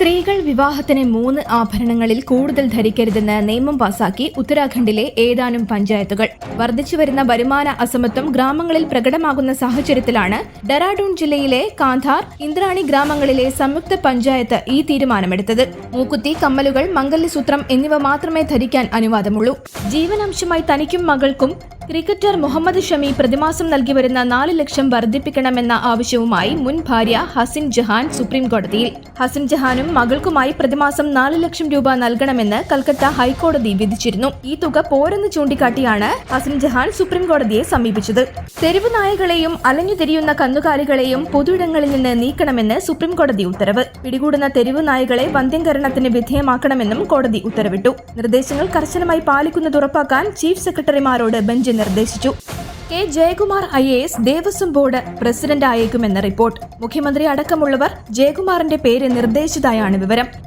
സ്ത്രീകൾ വിവാഹത്തിന് മൂന്ന് ആഭരണങ്ങളിൽ കൂടുതൽ ധരിക്കരുതെന്ന് നിയമം പാസാക്കി ഉത്തരാഖണ്ഡിലെ ഏതാനും പഞ്ചായത്തുകൾ. വർദ്ധിച്ചുവരുന്ന വരുമാന അസമത്വം ഗ്രാമങ്ങളിൽ പ്രകടമാകുന്ന സാഹചര്യത്തിലാണ് ഡെറാഡൂൺ ജില്ലയിലെ കാന്ധാർ ഇന്ദ്രാണി ഗ്രാമങ്ങളിലെ സംയുക്ത പഞ്ചായത്ത് ഈ തീരുമാനമെടുത്തത്. മൂക്കുത്തി കമ്മലുകൾ മംഗല്യസൂത്രം എന്നിവ മാത്രമേ ധരിക്കാൻ അനുവാദമുള്ളൂ. ജീവനാംശമായി തനിക്കും മകൾക്കും ക്രിക്കറ്റർ മുഹമ്മദ് ഷമി പ്രതിമാസം നൽകി വരുന്ന നാല് ലക്ഷം വർദ്ധിപ്പിക്കണമെന്ന ആവശ്യവുമായി മുൻ ഭാര്യ ഹസിൻ ജഹാൻ സുപ്രീം കോടതിയിൽ. ഹസിൻ ജഹാനും മകൾക്കുമായി പ്രതിമാസം നാല് ലക്ഷം രൂപ നൽകണമെന്ന് കൽക്കത്ത ഹൈക്കോടതി വിധിച്ചിരുന്നു. ഈ തുക പോരെന്ന് ചൂണ്ടിക്കാട്ടിയാണ് ഹസിൻ ജഹാൻ സുപ്രീം കോടതിയെ സമീപിച്ചത്. തെരുവ് നായകളെയും അലഞ്ഞുതിരിയുന്ന കന്നുകാലികളെയും പൊതുയിടങ്ങളിൽ നിന്ന് നീക്കണമെന്ന് സുപ്രീം കോടതി ഉത്തരവ്. പിടികൂടുന്ന തെരുവ് നായകളെ വന്ധ്യംകരണത്തിന് വിധേയമാക്കണമെന്നും കോടതി ഉത്തരവിട്ടു. നിർദ്ദേശങ്ങൾ കർശനമായി പാലിക്കുന്നത് ഉറപ്പാക്കാൻ ചീഫ് സെക്രട്ടറിമാരോട് ബെഞ്ച് നിർദ്ദേശിച്ചു. K. Jayakumar I A S Devaswom board president ആയേക്കുമെന്ന report. മുഖ്യമന്ത്രി അടക്കമുള്ളവർ ജയകുമാറിന്റെ പേര് നിർദ്ദേശിച്ചതായാണ് വിവരം.